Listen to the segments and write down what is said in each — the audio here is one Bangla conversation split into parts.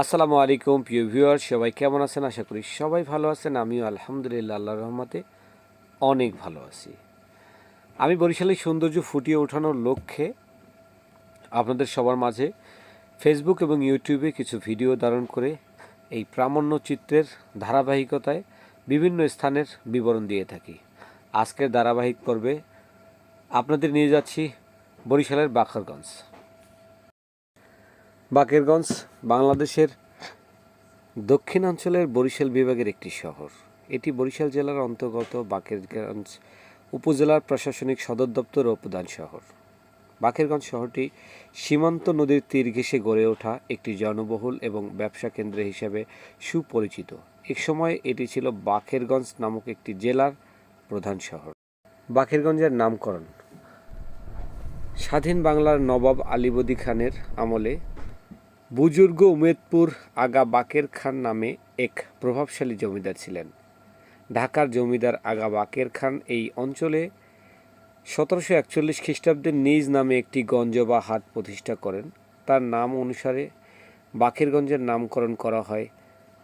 আসসালামু আলাইকুম, প্রিয় ভিউয়ার সবাই কেমন আছেন? আশা করি সবাই ভালো আছেন। আমিও আলহামদুলিল্লাহ, আল্লাহর রহমতে অনেক ভালো আছি। আমি বরিশালের সৌন্দর্য ফুটিয়ে ওঠানোর লক্ষ্যে আপনাদের সবার মাঝে ফেসবুক এবং ইউটিউবে কিছু ভিডিও ধারণ করে এই প্রামাণ্য চিত্রের ধারাবাহিকতায় বিভিন্ন স্থানের বিবরণ দিয়ে থাকি। আজকের ধারাবাহিক পর্বে আপনাদের নিয়ে যাচ্ছি বরিশালের বাখরগঞ্জ। বাকেরগঞ্জ, বাংলাদেশের দক্ষিণাঞ্চলের বরিশাল বিভাগের একটি শহর। এটি বরিশাল জেলার অন্তর্গত বাকেরগঞ্জ উপজেলার প্রশাসনিক সদর দপ্তর ও প্রধান শহর। বাকেরগঞ্জ শহরটি সীমান্ত নদীর তীর ঘেঁষে গড়ে ওঠা একটি জনবহুল এবং ব্যবসা কেন্দ্র হিসেবে সুপরিচিত। একসময় এটি ছিল বাকেরগঞ্জ নামক একটি জেলার প্রধান শহর। বাকেরগঞ্জের নামকরণ। স্বাধীন বাংলার নবাব আলীবদী খানের আমলে বুজুর্গ উমেদপুর আগা বাকের খান নামে এক প্রভাবশালী জমিদার ছিলেন। ঢাকার জমিদার আগা বাকের খান এই অঞ্চলে সতেরোশো একচল্লিশ খ্রিস্টাব্দে নিজ নামে একটি গঞ্জ বা হাট প্রতিষ্ঠা করেন। তার নাম অনুসারে বাকেরগঞ্জের নামকরণ করা হয়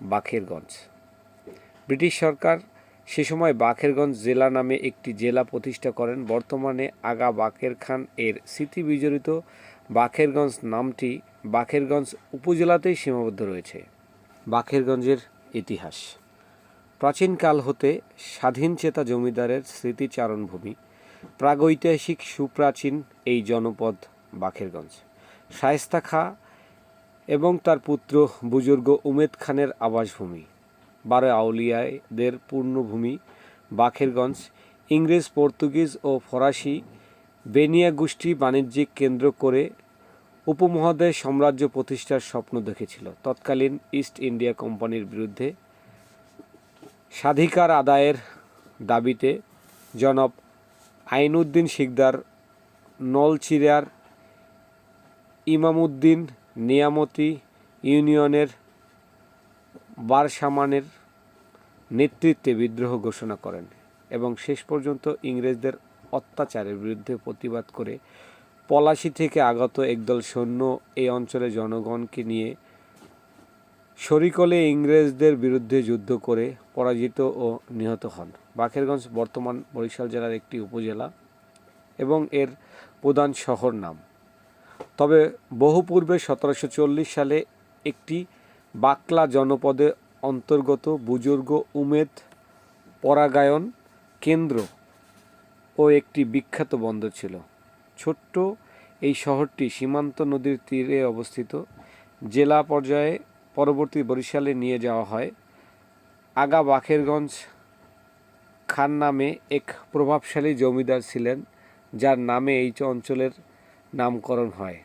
বাকেরগঞ্জ। ব্রিটিশ সরকার সে সময় বাখেরগঞ্জ জেলা নামে একটি জেলা প্রতিষ্ঠা করেন। বর্তমানে আগা বাকের খান এর স্মৃতি বিজড়িত বাকেরগঞ্জ নামটি বাখেরগঞ্জ উপজেলাতেই সীমাবদ্ধ রয়েছে। বাখেরগঞ্জের ইতিহাস। প্রাচীনকাল হতে স্বাধীনচেতা জমিদারের স্মৃতিচারণভূমি, প্রাগৈতিহাসিক সুপ্রাচীন এই জনপদ বাখেরগঞ্জ শায়েস্তা খাঁ এবং তার পুত্র বুজুর্গ উমেদ খানের আবাসভূমি। বারো আউলিয়াদের পূর্ণভূমি বাখেরগঞ্জ, ইংরেজ, পর্তুগিজ ও ফরাসি বেনিয়া গোষ্ঠী বাণিজ্যিক কেন্দ্র করে উপমহাদেশ সাম্রাজ্য প্রতিষ্ঠার স্বপ্ন দেখেছিল। তৎকালীন ইস্ট ইন্ডিয়া কোম্পানির বিরুদ্ধে স্বাধিকার আদায়ের দাবিতে জনব আইনউদ্দিন শিকদার নলচিরার ইমামউদ্দিন নিয়ামতি ইউনিয়নের বারসামানের নেতৃত্বে বিদ্রোহ ঘোষণা করেন এবং শেষ পর্যন্ত ইংরেজদের অত্যাচারের বিরুদ্ধে প্রতিবাদ করে পলাশি থেকে আগত একদল সৈন্য এই অঞ্চলের জনগণকে নিয়ে শরিকলে ইংরেজদের বিরুদ্ধে যুদ্ধ করে পরাজিত ও নিহত হন। বাকেরগঞ্জ বর্তমান বরিশাল জেলার একটি উপজেলা এবং এর প্রধান শহর নাম। তবে বহু পূর্বে সতেরোশো চল্লিশ সালে একটি বাকলা জনপদে অন্তর্গত বুজুর্গ উমেদ পরাগায়ন কেন্দ্র ও একটি বিখ্যাত বন্দর ছিল। ছোট্ট এই শহরটি সীমান্ত নদীর তীরে অবস্থিত। জেলা পর্যায়ে পরবর্তী বরিশালে নিয়ে যাওয়া হয়। আগা বাখেরগঞ্জ খান নামে এক প্রভাবশালী জমিদার ছিলেন, যার নামে এই অঞ্চলের নামকরণ হয়।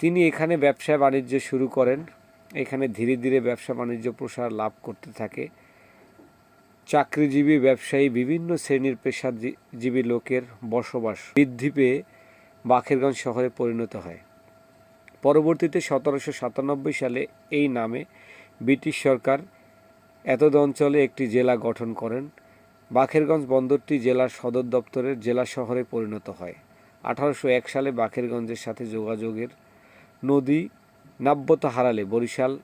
তিনি এখানে ব্যবসা বাণিজ্য শুরু করেন। এখানে ধীরে ধীরে ব্যবসা বাণিজ্য প্রসার লাভ করতে থাকে। চাকরিজীবী ব্যবসায়ী বিভিন্ন শ্রেণির পেশাজীবী লোকের বসবাস বৃদ্ধি পেয়ে বাখেরগঞ্জ শহরে পরিণত হয়। পরবর্তীতে সতেরোশো সাতানব্বই সালে এই নামে ব্রিটিশ সরকার এতদ অঞ্চলে একটি জেলা গঠন করেন। বাখেরগঞ্জ বন্দরটি জেলার সদর দপ্তরের জেলা শহরে পরিণত হয়। আঠারোশো এক সালে বাখেরগঞ্জের সাথে যোগাযোগের নদী নাব্যতা হারালে বরিশাল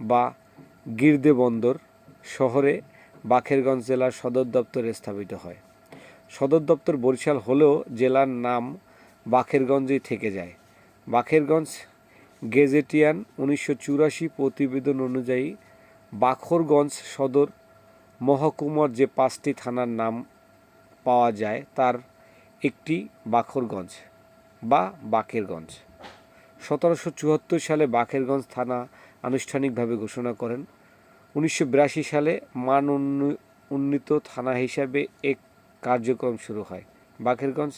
বা গির্দে বন্দর শহরে বাখেরগঞ্জ জেলার সদর দপ্তর স্থাপিত হয়। সদর দপ্তর বরিশাল হলেও জেলার নাম বাখেরগঞ্জেই থেকে যায়। বাখেরগঞ্জ গেজেটিয়ান উনিশশো চুরাশি প্রতিবেদন অনুযায়ী বাখরগঞ্জ সদর মহকুমার যে পাঁচটি থানার নাম পাওয়া যায় তার একটি বাখরগঞ্জ বা বাকেরগঞ্জ। সতেরোশো চুয়াত্তর সালে বাখেরগঞ্জ থানা আনুষ্ঠানিকভাবে ঘোষণা করেন। উনিশশো বিরাশি সালে মান উন্ন- উন্নীত থানা হিসাবে এক কার্যক্রম শুরু হয়। বাকেরগঞ্জ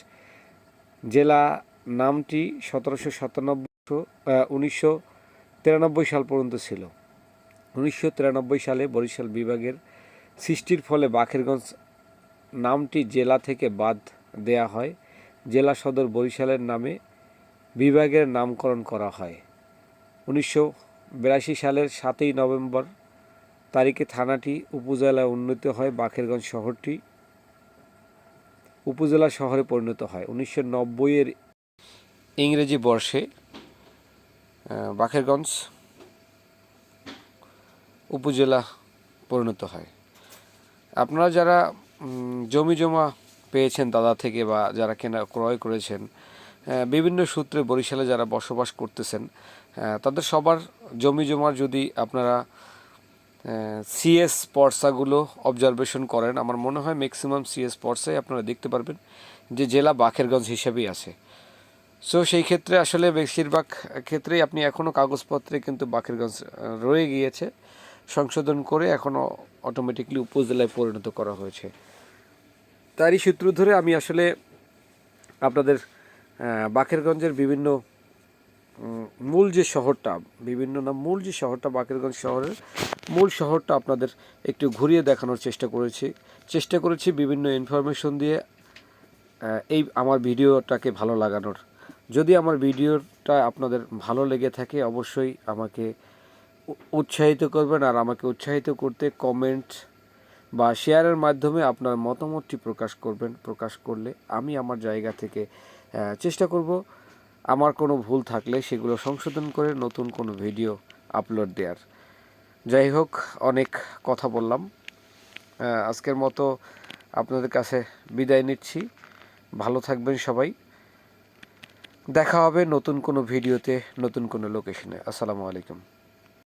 জেলা নামটি সতেরোশো সাতানব্বই উনিশশো সাল পর্যন্ত ছিল। উনিশশো তিরানব্বই সালে বরিশাল বিভাগের সৃষ্টির ফলে বাকেরগঞ্জ নামটি জেলা থেকে বাদ দেয়া হয়। জেলা সদর বরিশালের নামে বিভাগের নামকরণ করা হয়। উনিশশো বিরাশি সালের সাতই নভেম্বর তারিখে থানাটি উপজেলায় উন্নীত হয়, বাকেরগঞ্জ শহরটি উপজেলা শহরে পরিণত হয়। উনিশশো নব্বইয়ের ইংরেজি বর্ষে বাখেরগঞ্জ উপজেলা পরিণত হয়। আপনারা যারা জমি জমা পেয়েছেন দাদা থেকে বা যারা কেনা, ক্রয় করেছেন বিভিন্ন সূত্রে বরিশালে যারা বসবাস করতেছেন তাদের সবার জমি জমার যদি আপনারা সিএস পর্সাগুলো অবজারভেশন করেন আমার মনে হয় ম্যাক্সিমাম সিএস পর্সায় আপনারা দেখতে পারবেন যে জেলা বাখেরগঞ্জ হিসেবেই আছে। সো সেই ক্ষেত্রে আসলে বেশিরভাগ ক্ষেত্রেই আপনি এখনও কাগজপত্রে কিন্তু বাকেরগঞ্জ আহ, রয়ে গিয়েছে সংশোধন করে এখনও অটোমেটিকলি উপজেলায় পরিণত করা হয়েছে। তারই সূত্র ধরে আমি আসলে আপনাদের বাকেরগঞ্জের বিভিন্ন মূল যে শহরটা, বিভিন্ন না, মূল যে শহরটা বাকেরগঞ্জ শহরের মূল শহরটা আপনাদের একটু ঘুরিয়ে দেখানোর চেষ্টা করেছি। চেষ্টা করেছি বিভিন্ন ইনফরমেশন দিয়ে এই আমার ভিডিওটাকে ভালো লাগানোর। যদি আমার ভিডিওটা আপনাদের ভালো লেগে থাকে, অবশ্যই আমাকে উৎসাহিত করবেন আর আমাকে উৎসাহিত করতে কমেন্ট বা শেয়ারের মাধ্যমে আপনার মতামতটি প্রকাশ করবেন। প্রকাশ করলে আমি আমার জায়গা থেকে চেষ্টা করব। আমার কোনো ভুল থাকলে সেগুলো সংশোধন করে নতুন কোনো ভিডিও আপলোড দেওয়ার যাই হোক, অনেক কথা বললাম। আজকের মতো আপনাদের কাছে বিদায় নিচ্ছি। ভালো থাকবেন সবাই। দেখা হবে নতুন কোনো ভিডিওতে, নতুন কোনো লোকেশনে। আসসালামু আলাইকুম।